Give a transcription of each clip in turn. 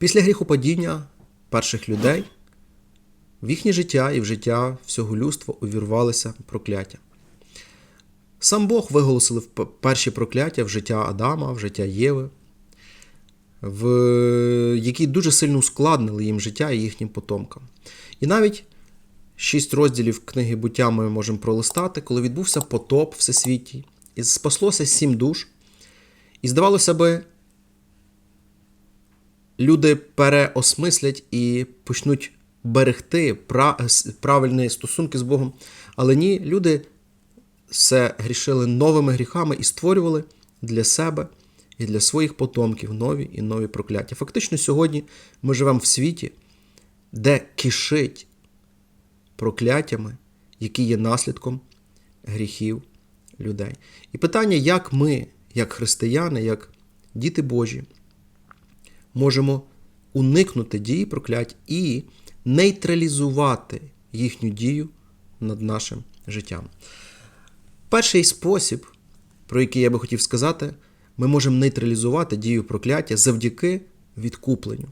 Після гріхопадіння перших людей в їхнє життя і в життя всього людства увірвалися прокляття. Сам Бог виголосив перші прокляття в життя Адама, в життя Єви, в... які дуже сильно ускладнили їм життя і їхнім потомкам. І навіть шість розділів книги буття ми можемо пролистати, коли відбувся потоп всесвітній, і спаслося сім душ. І здавалося би, люди переосмислять і почнуть берегти правильні стосунки з Богом. Але ні, люди все грішили новими гріхами і створювали для себе і для своїх потомків нові і нові прокляття. Фактично, сьогодні ми живемо в світі, де кишить прокляттями, які є наслідком гріхів людей. І питання, як ми, як християни, як діти Божі, можемо уникнути дії проклять і нейтралізувати їхню дію над нашим життям. Перший спосіб, про який я би хотів сказати, ми можемо нейтралізувати дію прокляття завдяки відкупленню.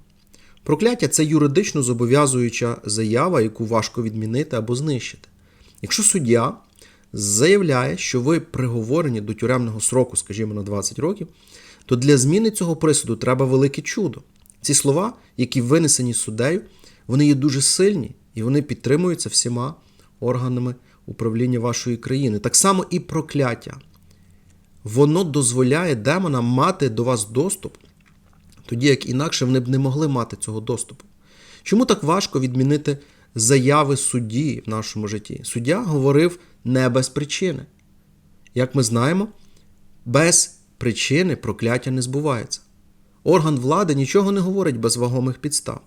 Прокляття це юридично зобов'язуюча заява, яку важко відмінити або знищити. Якщо суддя заявляє, що ви приговорені до тюремного сроку, скажімо, на 20 років, то для зміни цього присуду треба велике чудо. Ці слова, які винесені суддею, вони є дуже сильні і вони підтримуються всіма органами управління вашої країни. Так само і прокляття. Воно дозволяє демонам мати до вас доступ, тоді як інакше вони б не могли мати цього доступу. Чому так важко відмінити заяви судді в нашому житті? Суддя говорив не без причини. Як ми знаємо, без причини прокляття не збувається. Орган влади нічого не говорить без вагомих підстав.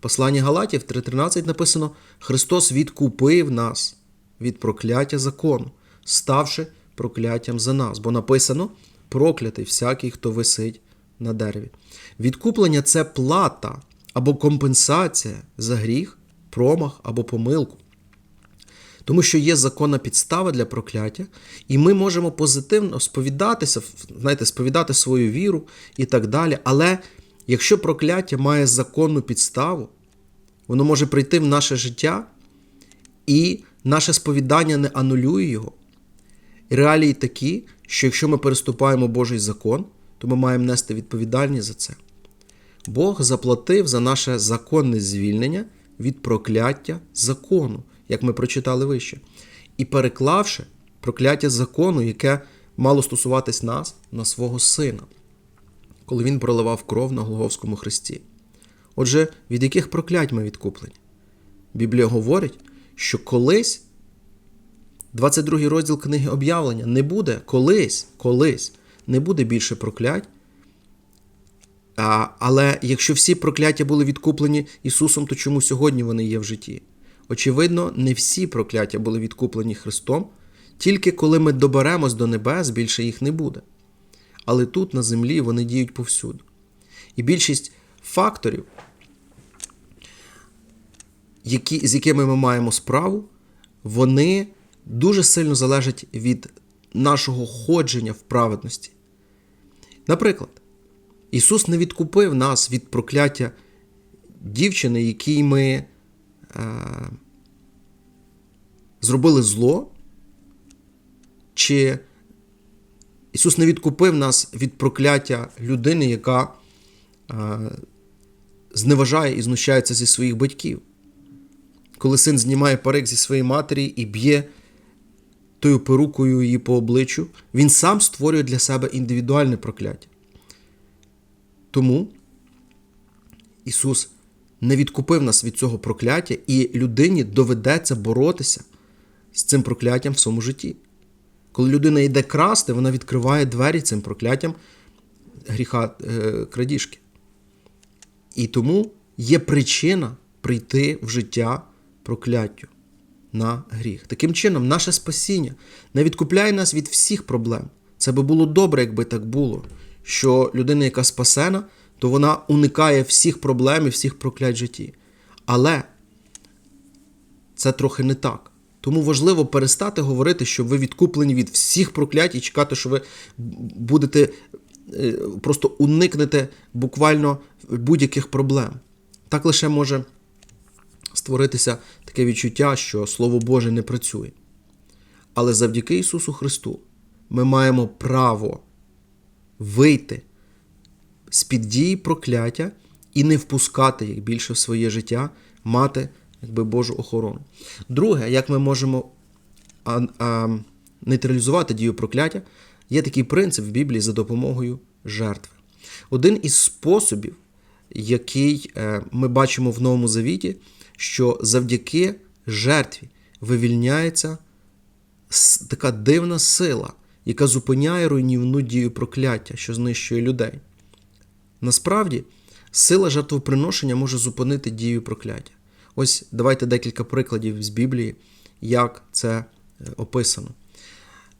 Посланні Галатів 3.13 написано: Христос відкупив нас від прокляття закону, ставши прокляттям за нас, бо написано проклятий всякий, хто висить на дереві. Відкуплення це плата або компенсація за гріх, промах або помилку. Тому що є законна підстава для прокляття, і ми можемо позитивно сповідатися, знаєте, сповідати свою віру і так далі. Але якщо прокляття має законну підставу, воно може прийти в наше життя, і наше сповідання не анулює його. Реалії такі, що якщо ми переступаємо Божий закон, то ми маємо нести відповідальність за це. Бог заплатив за наше законне звільнення від прокляття закону, як ми прочитали вище, і переклавши прокляття закону, яке мало стосуватись нас на свого сина, коли він проливав кров на Голговському хресті. Отже, від яких проклять ми відкуплені? Біблія говорить, що колись, 22 розділ книги об'явлення, не буде колись, колись не буде більше проклять. А, але якщо всі прокляття були відкуплені Ісусом, то чому сьогодні вони є в житті? Очевидно, не всі прокляття були відкуплені Христом, тільки коли ми доберемось до небес, більше їх не буде. Але тут, на землі, вони діють повсюду. І більшість факторів, які, з якими ми маємо справу, вони дуже сильно залежать від нашого ходження в праведності. Наприклад, Ісус не відкупив нас від прокляття дівчини, якій ми зробили зло, чи Ісус не відкупив нас від прокляття людини, яка е, зневажає і знущається зі своїх батьків. Коли син знімає парик зі своєї матері і б'є тою перукою її по обличчю, він сам створює для себе індивідуальне прокляття. Тому Ісус не відкупив нас від цього прокляття, і людині доведеться боротися з цим прокляттям в своєму житті. Коли людина йде красти, вона відкриває двері цим прокляттям гріха е, крадіжки. І тому є причина прийти в життя прокляттю на гріх. Таким чином, наше спасіння не відкупляє нас від всіх проблем. Це би було добре, якби так було. Що людина, яка спасена, то вона уникає всіх проблем і всіх проклять житті. Але це трохи не так. Тому важливо перестати говорити, що ви відкуплені від всіх проклять і чекати, що ви будете е, просто уникнете буквально будь-яких проблем. Так лише може створитися таке відчуття, що Слово Боже не працює. Але завдяки Ісусу Христу ми маємо право вийти з-під дії прокляття і не впускати їх більше в своє життя, мати якби, Божу охорону. Друге, як ми можемо а, а, нейтралізувати дію прокляття, є такий принцип в Біблії за допомогою жертви. Один із способів, який е, ми бачимо в Новому Завіті, що завдяки жертві вивільняється така дивна сила, яка зупиняє руйнівну дію прокляття, що знищує людей. Насправді, сила жертвоприношення може зупинити дію прокляття. Ось давайте декілька прикладів з Біблії, як це е, описано.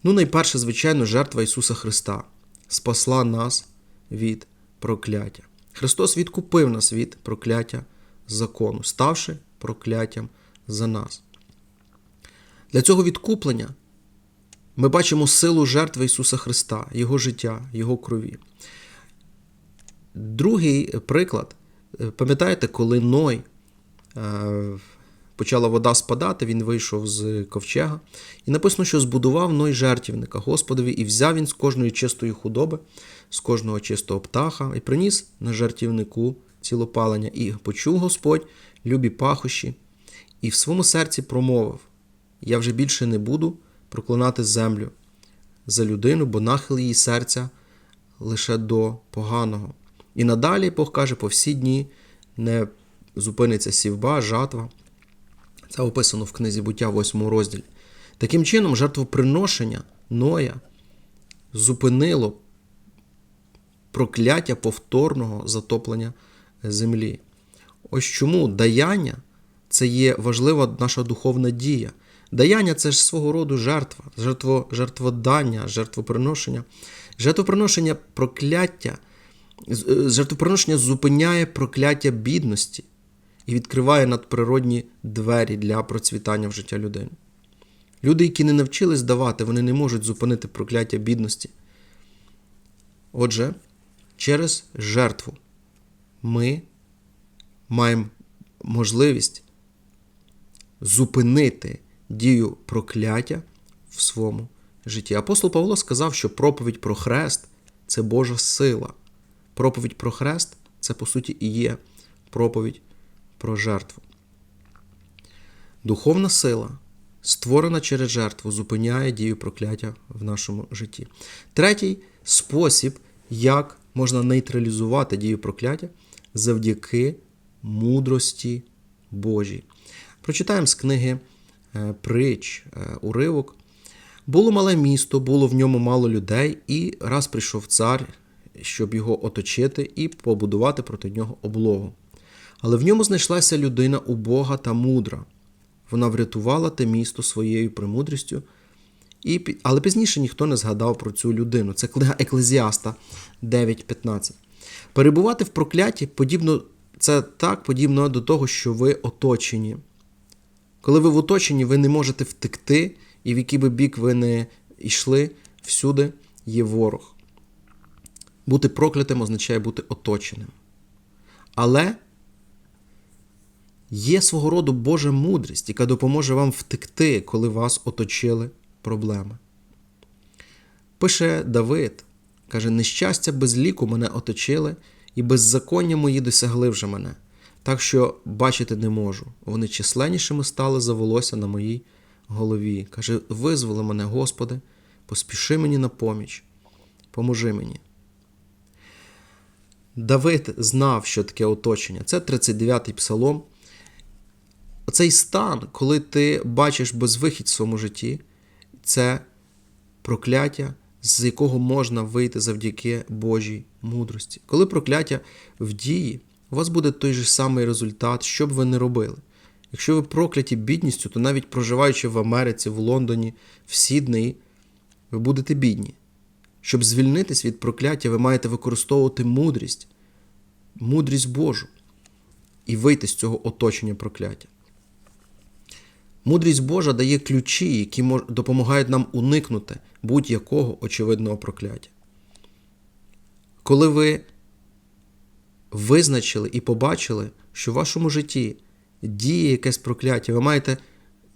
Ну, найперше, звичайно, жертва Ісуса Христа спасла нас від прокляття. Христос відкупив нас від прокляття закону, ставши прокляттям за нас. Для цього відкуплення ми бачимо силу жертви Ісуса Христа, Його життя, Його крові. Другий приклад, пам'ятаєте, коли Ной почала вода спадати, він вийшов з ковчега, і написано, що збудував Ной жертівника Господові, і взяв він з кожної чистої худоби, з кожного чистого птаха, і приніс на жертівнику цілопалення, і почув Господь любі пахощі, і в своєму серці промовив: Я вже більше не буду проклинати землю за людину, бо нахил її серця лише до поганого. І надалі Бог каже, по всі дні не зупиниться сівба, жатва. Це описано в книзі буття, 8 розділі. Таким чином, жертвоприношення Ноя зупинило прокляття повторного затоплення землі. Ось чому даяння це є важлива наша духовна дія. Даяння це ж свого роду жертва, жертво, жертводання, жертвоприношення. Жертвоприношення прокляття, жертвоприношення зупиняє прокляття бідності і відкриває надприродні двері для процвітання в життя людини. Люди, які не навчились давати, вони не можуть зупинити прокляття бідності. Отже, через жертву ми маємо можливість зупинити дію прокляття в своєму житті. Апостол Павло сказав, що проповідь про хрест це Божа сила. Проповідь про хрест це, по суті, і є проповідь про жертву. Духовна сила, створена через жертву, зупиняє дію прокляття в нашому житті. Третій спосіб, як можна нейтралізувати дію прокляття завдяки мудрості Божій. Прочитаємо з книги е, Притч, е, уривок. Було мале місто, було в ньому мало людей, і раз прийшов цар, щоб його оточити і побудувати проти нього облогу. Але в ньому знайшлася людина убога та мудра. Вона врятувала те місто своєю премудрістю, і, але пізніше ніхто не згадав про цю людину. Це книга Еклезіаста 9.15. Перебувати в прокляті подібно, це так подібно до того, що ви оточені. Коли ви в оточенні, ви не можете втекти, і в який би бік ви не йшли, всюди є ворог. Бути проклятим означає бути оточеним. Але є свого роду Божа мудрість, яка допоможе вам втекти, коли вас оточили проблеми. Пише Давид, каже: нещастя без ліку мене оточили, і беззаконня мої досягли вже мене, так що бачити не можу. Вони численнішими стали за волосся на моїй голові. Каже: визволи мене, Господи, поспіши мені на поміч, поможи мені. Давид знав, що таке оточення. Це 39-й псалом. Оцей стан, коли ти бачиш безвихідь в своєму житті, це прокляття, з якого можна вийти завдяки Божій мудрості. Коли прокляття в дії, у вас буде той же самий результат, що б ви не робили. Якщо ви прокляті бідністю, то навіть проживаючи в Америці, в Лондоні, в Сіднеї, ви будете бідні. Щоб звільнитись від прокляття, ви маєте використовувати мудрість, мудрість Божу і вийти з цього оточення прокляття. Мудрість Божа дає ключі, які допомагають нам уникнути будь-якого очевидного прокляття. коли ви визначили і побачили, що в вашому житті діє якесь прокляття, ви маєте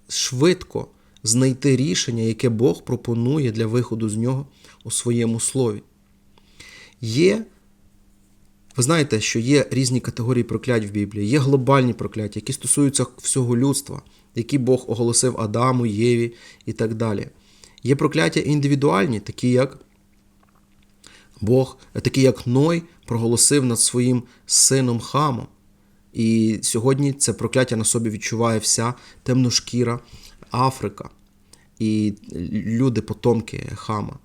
швидко знайти рішення, яке Бог пропонує для виходу з нього у своєму слові. Є, ви знаєте, що є різні категорії проклять в Біблії, є глобальні прокляття, які стосуються всього людства, які Бог оголосив Адаму, Єві і так далі. Є прокляття індивідуальні, такі як Бог, такі як Ной проголосив над своїм сином Хамом. І сьогодні це прокляття на собі відчуває вся темношкіра Африка і люди, потомки Хама.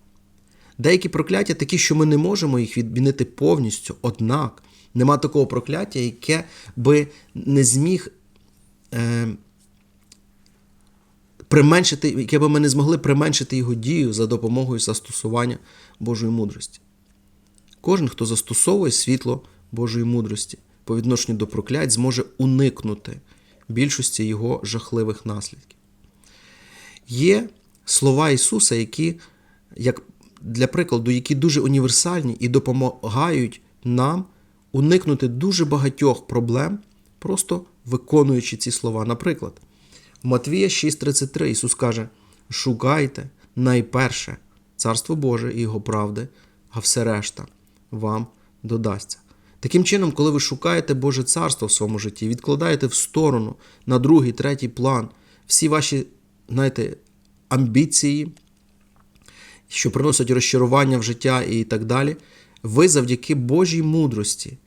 Деякі прокляття такі, що ми не можемо їх відмінити повністю, однак нема такого прокляття, яке би не зміг е, применшити, яке би ми не змогли применшити його дію за допомогою застосування Божої мудрості. Кожен, хто застосовує світло Божої мудрості по відношенню до проклять, зможе уникнути більшості його жахливих наслідків. Є слова Ісуса, які, як для прикладу, які дуже універсальні і допомагають нам уникнути дуже багатьох проблем, просто виконуючи ці слова. Наприклад, в Матвія 6:33 Ісус каже: Шукайте найперше Царство Боже і Його правди, а все решта вам додасться. Таким чином, коли ви шукаєте Боже царство в своєму житті, відкладаєте в сторону на другий, третій план всі ваші, знаєте, амбіції, що приносять розчарування в життя і так далі, ви завдяки Божій мудрості,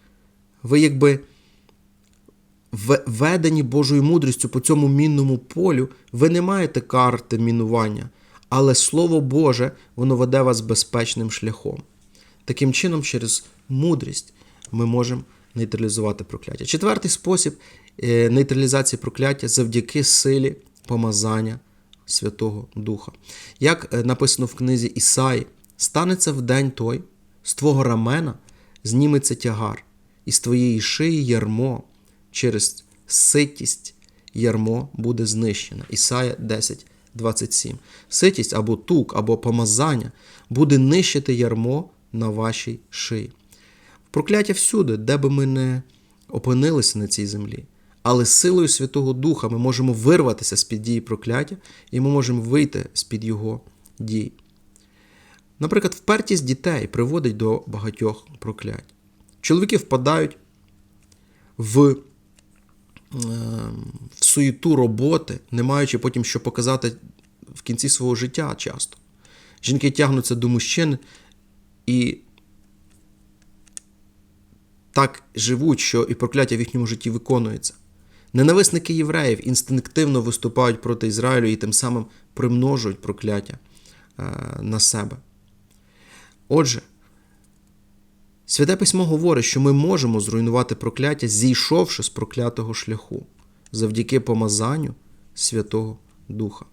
ви якби ведені Божою мудрістю по цьому мінному полю, ви не маєте карти мінування, але Слово Боже, воно веде вас безпечним шляхом. Таким чином, через мудрість ми можемо нейтралізувати прокляття. Четвертий спосіб нейтралізації прокляття завдяки силі помазання Святого Духа. Як написано в книзі Ісаї, станеться в день той, з твого рамена зніметься тягар, і з твоєї шиї ярмо, через ситість ярмо буде знищено. Ісая 10, 27. Ситість або тук, або помазання буде нищити ярмо на вашій шиї. Прокляття всюди, де би ми не опинилися на цій землі. Але силою Святого Духа ми можемо вирватися з-під дії прокляття, і ми можемо вийти з-під його дій. Наприклад, впертість дітей приводить до багатьох проклять. Чоловіки впадають в, в суєту роботи, не маючи потім що показати в кінці свого життя часто. Жінки тягнуться до мужчин і так живуть, що і прокляття в їхньому житті виконується. Ненависники євреїв інстинктивно виступають проти Ізраїлю і тим самим примножують прокляття на себе. Отже, Святе письмо говорить, що ми можемо зруйнувати прокляття, зійшовши з проклятого шляху, завдяки помазанню Святого Духа.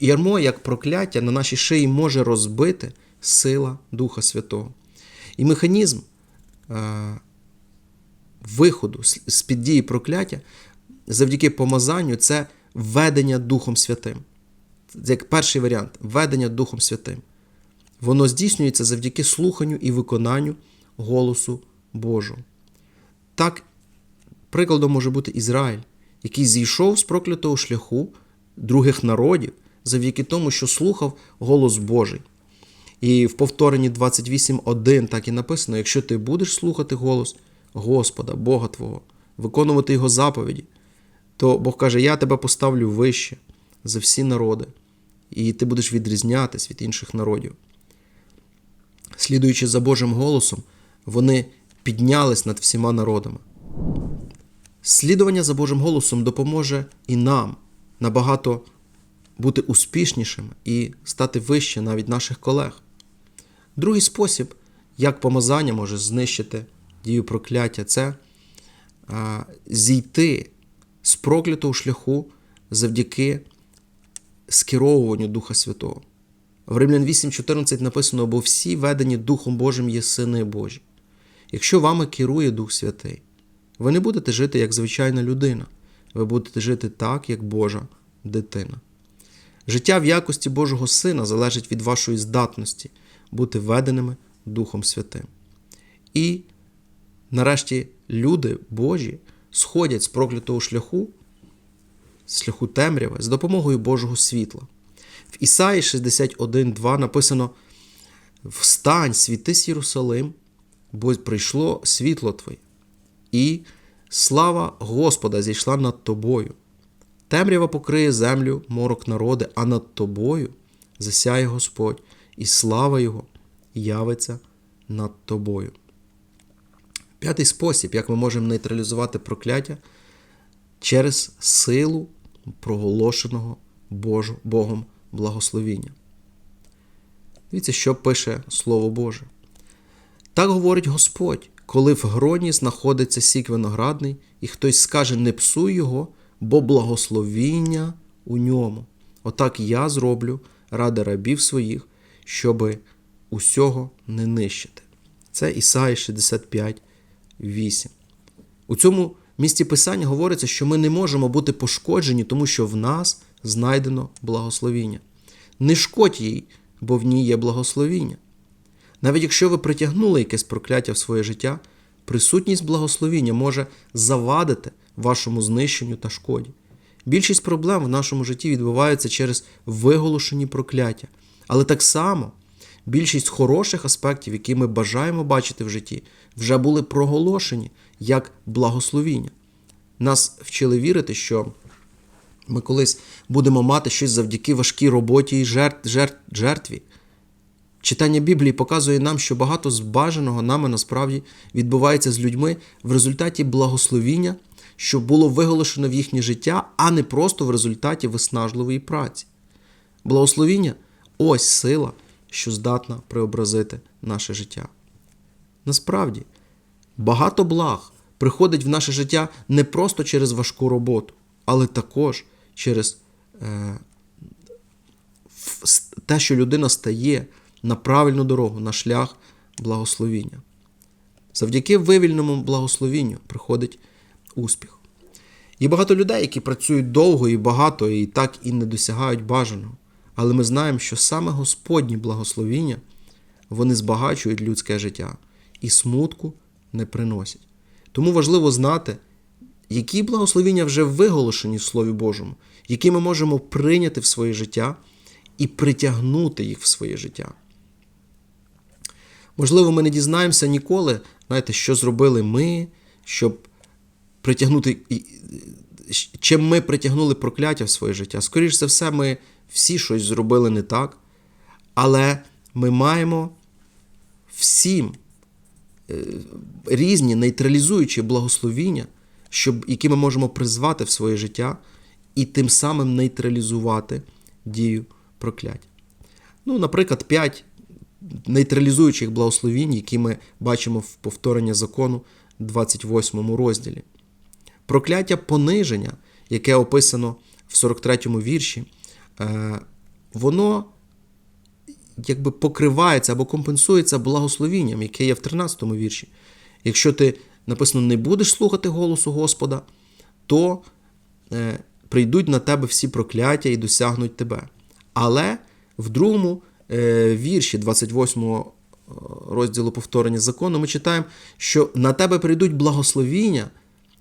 Ярмо, як прокляття на нашій шиї може розбити сила Духа Святого. І механізм е, виходу з під дії прокляття завдяки помазанню це введення Духом Святим. Це як перший варіант введення Духом Святим. Воно здійснюється завдяки слуханню і виконанню голосу Божого. Так, прикладом може бути Ізраїль, який зійшов з проклятого шляху других народів завдяки тому, що слухав голос Божий. І в повторенні 28.1 так і написано: якщо ти будеш слухати голос Господа, Бога Твого, виконувати Його заповіді, то Бог каже: Я тебе поставлю вище за всі народи, і ти будеш відрізнятись від інших народів. Слідуючи за Божим голосом, вони піднялись над всіма народами. Слідування за Божим голосом допоможе і нам набагато бути успішнішими і стати вище навіть наших колег. Другий спосіб, як помазання може знищити дію прокляття, це а, зійти з проклятого шляху завдяки скеровуванню Духа Святого. В Римлян 8.14 написано, бо всі ведені Духом Божим є сини Божі. Якщо вами керує Дух Святий, ви не будете жити як звичайна людина, ви будете жити так, як Божа дитина. Життя в якості Божого Сина залежить від вашої здатності бути веденими Духом Святим. І нарешті люди Божі сходять з проклятого шляху, з шляху темряви, з допомогою Божого світла. В Ісаї 61.2 написано: Встань, світись Єрусалим, бо прийшло світло Твоє, і слава Господа зійшла над тобою. Темрява покриє землю, морок народи, а над тобою засяє Господь, і слава Його явиться над тобою. П'ятий спосіб, як ми можемо нейтралізувати прокляття через силу проголошеного Богом благословіння. Дивіться, що пише Слово Боже. Так говорить Господь, коли в гроні знаходиться сік виноградний, і хтось скаже, не псуй його, бо благословіння у ньому. Отак я зроблю ради рабів своїх, щоби усього не нищити. Це Ісаї 65, 8. У цьому місці Писання говориться, що ми не можемо бути пошкоджені, тому що в нас знайдено благословіння. Не шкодь їй, бо в ній є благословіння. Навіть якщо ви притягнули якесь прокляття в своє життя, присутність благословіння може завадити вашому знищенню та шкоді. Більшість проблем в нашому житті відбуваються через виголошені прокляття. Але так само більшість хороших аспектів, які ми бажаємо бачити в житті, вже були проголошені як благословіння. Нас вчили вірити, що ми колись будемо мати щось завдяки важкій роботі і жертв, жертв, жертві. Читання Біблії показує нам, що багато з бажаного нами насправді відбувається з людьми в результаті благословіння, що було виголошено в їхнє життя, а не просто в результаті виснажливої праці. Благословіння ось сила, що здатна преобразити наше життя. Насправді, багато благ приходить в наше життя не просто через важку роботу, але також через е, те, що людина стає на правильну дорогу, на шлях благословіння. Завдяки вивільному благословінню приходить успіх. Є багато людей, які працюють довго і багато, і так і не досягають бажаного. Але ми знаємо, що саме Господні благословіння вони збагачують людське життя і смутку не приносять. Тому важливо знати, які благословіння вже виголошені в Слові Божому, які ми можемо прийняти в своє життя і притягнути їх в своє життя. Можливо, ми не дізнаємося ніколи, знаєте, що зробили ми, щоб притягнути, чим ми притягнули прокляття в своє життя. Скоріше за все, ми всі щось зробили не так, але ми маємо всім е, різні нейтралізуючі благословіння, щоб, які ми можемо призвати в своє життя і тим самим нейтралізувати дію прокляття. Ну, наприклад, п'ять нейтралізуючих благословінь, які ми бачимо в повторенні закону 28 розділі. Прокляття пониження, яке описано в 43 му вірші, воно якби покривається або компенсується благословінням, яке є в 13 му вірші. Якщо ти написано не будеш слухати голосу Господа, то е, прийдуть на тебе всі прокляття і досягнуть тебе. Але в другому е, вірші 28 розділу повторення закону ми читаємо, що на тебе прийдуть благословіння,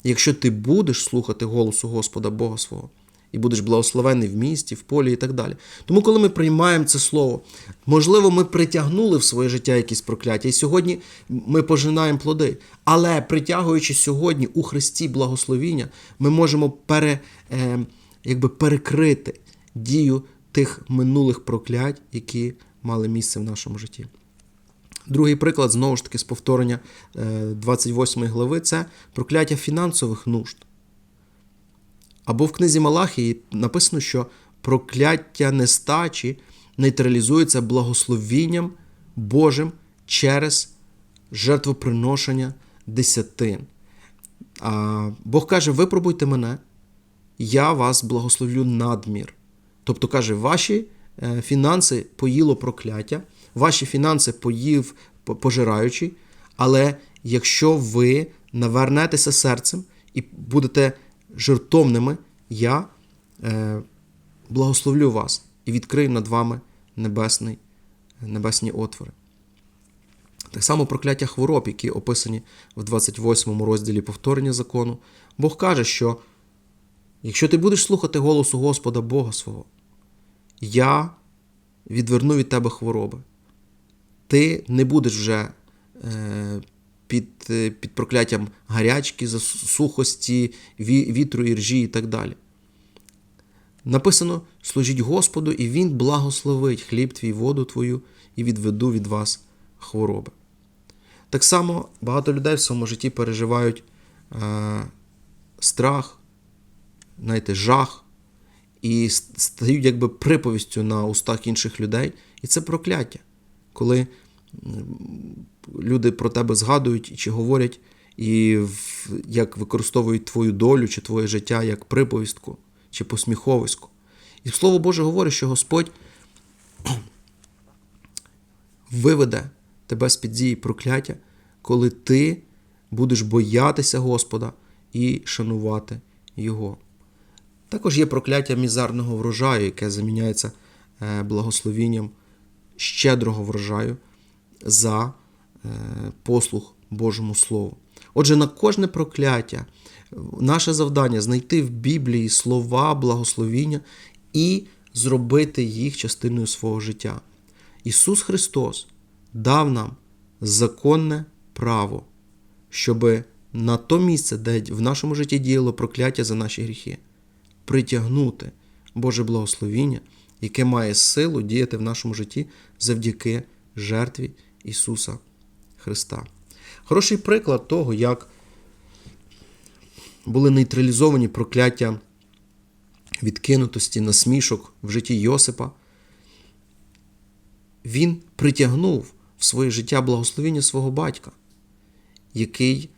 якщо ти будеш слухати голосу Господа Бога свого. І будеш благословений в місті, в полі і так далі. Тому, коли ми приймаємо це слово, можливо, ми притягнули в своє життя якісь прокляття, і сьогодні ми пожинаємо плоди. Але притягуючи сьогодні у Христі благословіння, ми можемо пере, е, якби перекрити дію тих минулих проклять, які мали місце в нашому житті. Другий приклад, знову ж таки, з повторення 28 глави це прокляття фінансових нужд. Або в книзі Малахії написано, що прокляття нестачі нейтралізується благословінням Божим через жертвоприношення десятин. А Бог каже: випробуйте мене, я вас благословлю надмір. Тобто, каже, ваші е, фінанси поїло прокляття, ваші фінанси поїв пожираючий, але якщо ви навернетеся серцем і будете жертовними, я е, благословлю вас і відкрию над вами небесний, небесні отвори. Так само прокляття хвороб, які описані в 28 розділі повторення закону. Бог каже, що якщо ти будеш слухати голосу Господа Бога свого, я відверну від тебе хвороби. Ти не будеш вже е, під е, під прокляттям гарячки, сухості, вітру, іржі і так далі. Написано: служіть Господу, і Він благословить хліб твій, воду твою, і відведу від вас хвороби. Так само багато людей в своєму житті переживають е, страх, знаєте, жах і стають якби приповістю на устах інших людей. І це прокляття, коли люди про тебе згадують чи говорять, і як використовують твою долю чи твоє життя як приповістку чи посміховисько. І Слово Боже говорить, що Господь виведе тебе з під дії прокляття, коли ти будеш боятися Господа і шанувати Його. Також є прокляття мізарного врожаю, яке заміняється е, благословінням щедрого врожаю за е, послуг Божому Слову. Отже, на кожне прокляття наше завдання знайти в Біблії слова благословіння і зробити їх частиною свого життя. Ісус Христос дав нам законне право, щоб на то місце, де в нашому житті діяло прокляття за наші гріхи, притягнути Боже благословіння, яке має силу діяти в нашому житті завдяки жертві Ісуса Христа. Хороший приклад того, як були нейтралізовані прокляття відкинутості, насмішок в житті Йосипа. Він притягнув в своє життя благословіння свого батька, який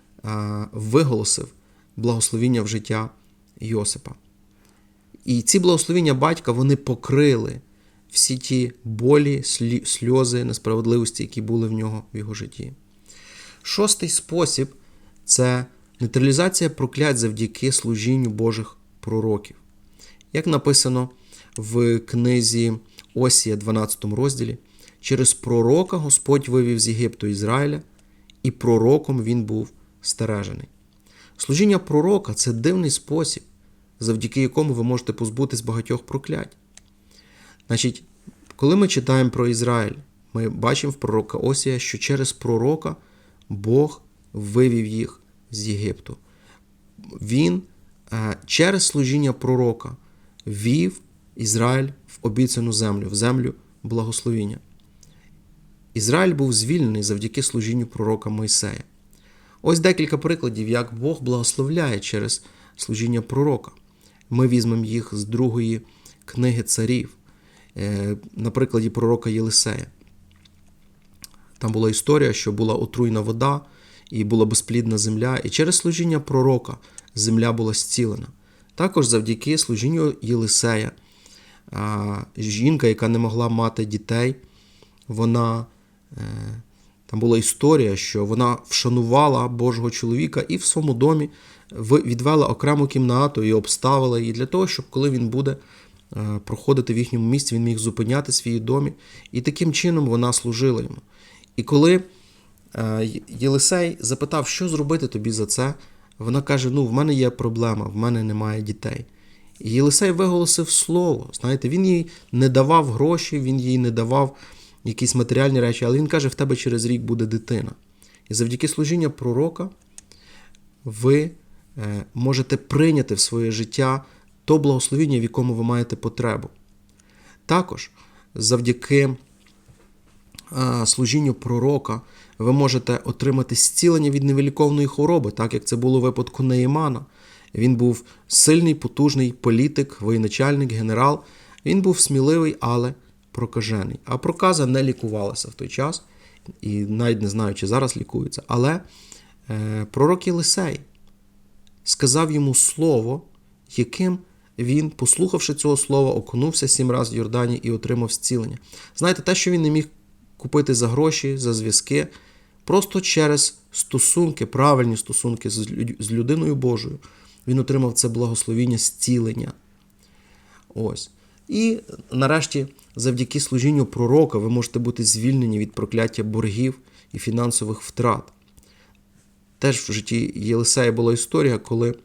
виголосив благословіння в життя Йосипа. І ці благословіння батька вони покрили всі ті болі, сльози, несправедливості, які були в нього в його житті. Шостий спосіб це нейтралізація проклять завдяки служінню Божих пророків. Як написано в книзі Осія, 12 розділі, через пророка Господь вивів з Єгипту Ізраїля, і пророком він був стережений. Служіння пророка це дивний спосіб, завдяки якому ви можете позбутись багатьох проклять. Значить, коли ми читаємо про Ізраїль, ми бачимо в пророка Осія, що через пророка Бог вивів їх з Єгипту. Він е, через служіння пророка вів Ізраїль в обіцяну землю, в землю благословіння. Ізраїль був звільнений завдяки служінню пророка Мойсея. Ось декілька прикладів, як Бог благословляє через служіння пророка. Ми візьмемо їх з другої книги царів, на прикладі пророка Єлисея. Там була історія, що була отруйна вода, і була безплідна земля, і через служіння пророка земля була зцілена. Також завдяки служінню Єлисея, жінка, яка не могла мати дітей, вона. Е, там була історія, що вона вшанувала Божого чоловіка і в своєму домі відвела окрему кімнату і обставила її для того, щоб коли він буде е, проходити в їхньому місці, він міг зупиняти свій домі. І таким чином вона служила йому. І коли е, Єлисей запитав, що зробити тобі за це, вона каже: Ну, в мене є проблема, в мене немає дітей. І Єлисей виголосив слово. Знаєте, він їй не давав гроші, він їй не давав якісь матеріальні речі, але він каже, в тебе через рік буде дитина. І завдяки служіння пророка ви е, можете прийняти в своє життя то благословіння, в якому ви маєте потребу. Також завдяки служінню пророка ви можете отримати зцілення від невеликовної хвороби, так як це було у випадку Неїмана. Він був сильний, потужний політик, воєначальник, генерал. Він був сміливий, але прокажений. А проказа не лікувалася в той час, і навіть не знаю, чи зараз лікується. Але е, пророк Єлисей сказав йому слово, яким він, послухавши цього слова, окунувся сім разів в Йордані і отримав зцілення. Знаєте, те, що він не міг купити за гроші, за зв'язки, просто через стосунки, правильні стосунки з людиною Божою, він отримав це благословіння зцілення. Ось. І нарешті, завдяки служінню пророка, ви можете бути звільнені від прокляття боргів, і фінансових втрат. Теж в житті Єлисея була історія, коли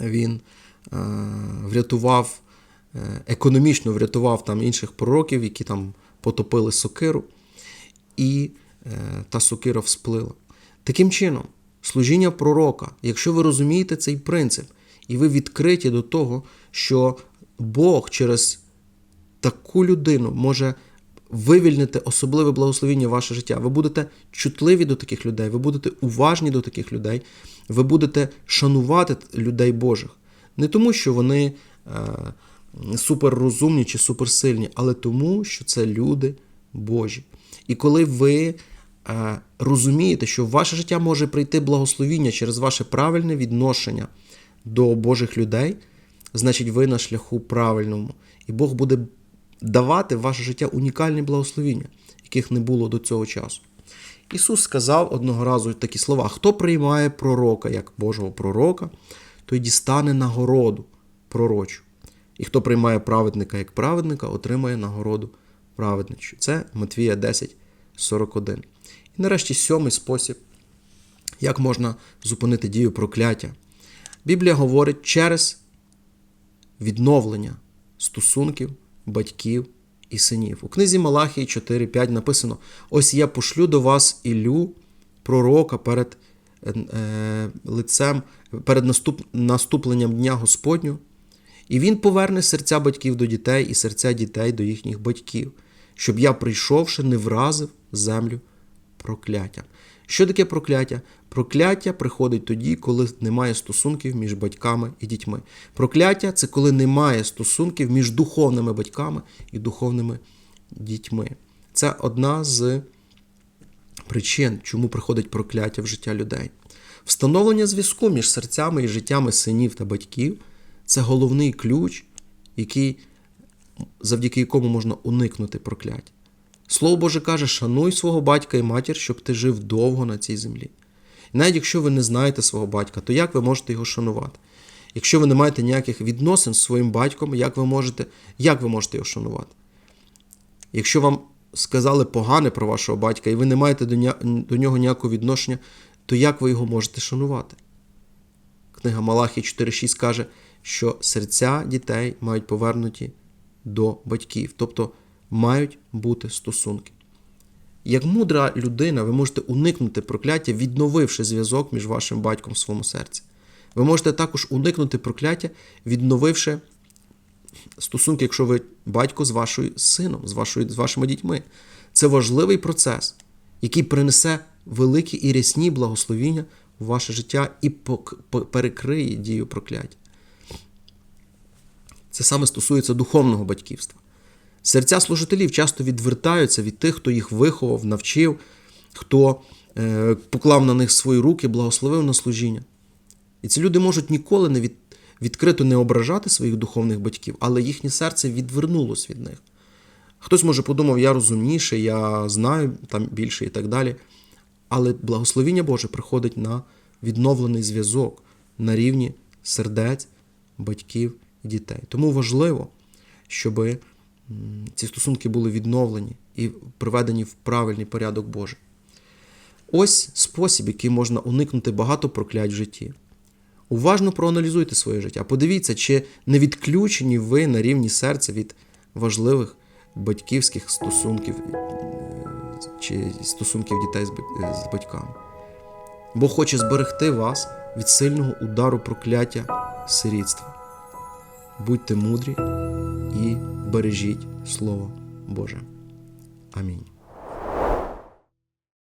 він врятував, е, економічно врятував там інших пророків, які там потопили сокиру, і е, та сокира всплила. Таким чином, служіння пророка, якщо ви розумієте цей принцип, і ви відкриті до того, що Бог через таку людину може вивільнити особливе благословіння в ваше життя. Ви будете чутливі до таких людей, ви будете уважні до таких людей, ви будете шанувати людей Божих. Не тому, що вони е, суперрозумні чи суперсильні, але тому, що це люди Божі. І коли ви е, розумієте, що в ваше життя може прийти благословіння через ваше правильне відношення до Божих людей, значить ви на шляху правильному. І Бог буде давати в ваше життя унікальні благословіння, яких не було до цього часу. Ісус сказав одного разу такі слова: хто приймає пророка як Божого пророка, той дістане нагороду пророчу. І хто приймає праведника як праведника, отримає нагороду праведничу. Це Матвія 10, 41. І нарешті сьомий спосіб, як можна зупинити дію прокляття. Біблія говорить через відновлення стосунків батьків і синів. У книзі Малахії 4.5 написано: Ось я пошлю до вас Ілю, пророка перед лицем, перед наступ, наступленням Дня Господню, і він поверне серця батьків до дітей і серця дітей до їхніх батьків, щоб я, прийшовши, не вразив землю прокляттям. Що таке прокляття? Прокляття приходить тоді, коли немає стосунків між батьками і дітьми. Прокляття це коли немає стосунків між духовними батьками і духовними дітьми. Це одна з причин, чому приходить прокляття в життя людей. Встановлення зв'язку між серцями і життями синів та батьків це головний ключ, який, завдяки якому можна уникнути прокляття. Слово Боже каже, шануй свого батька і матір, щоб ти жив довго на цій землі. І навіть якщо ви не знаєте свого батька, то як ви можете його шанувати? Якщо ви не маєте ніяких відносин з своїм батьком, як ви можете як ви можете його шанувати? Якщо вам сказали погане про вашого батька, і ви не маєте до нього ніякого відношення, то як ви його можете шанувати? Книга Малахі 4.6 каже, що серця дітей мають повернуті до батьків, тобто мають бути стосунки. Як мудра людина, ви можете уникнути прокляття, відновивши зв'язок між вашим батьком в своєму серці. Ви можете також уникнути прокляття, відновивши стосунки, якщо ви батько з вашою сином, з, вашою, з вашими дітьми. Це важливий процес, який принесе великі і рясні благословіння в ваше життя і перекриє дію прокляття. Це саме стосується духовного батьківства. Серця служителів часто відвертаються від тих, хто їх виховав, навчив, хто е, поклав на них свої руки, благословив на служіння. І ці люди можуть ніколи не від, відкрито не ображати своїх духовних батьків, але їхнє серце відвернулось від них. Хтось може подумав, я розумніший, я знаю там більше і так далі. Але благословіння Боже приходить на відновлений зв'язок на рівні сердець, батьків і дітей. Тому важливо, щоби ці стосунки були відновлені і приведені в правильний порядок Божий. Ось спосіб, який можна уникнути багато проклять в житті. Уважно проаналізуйте своє життя. Подивіться, чи не відключені ви на рівні серця від важливих батьківських стосунків чи стосунків дітей з батьками. Бог хоче зберегти вас від сильного удару прокляття сирітства. Будьте мудрі і бережіть Слово Боже. Амінь.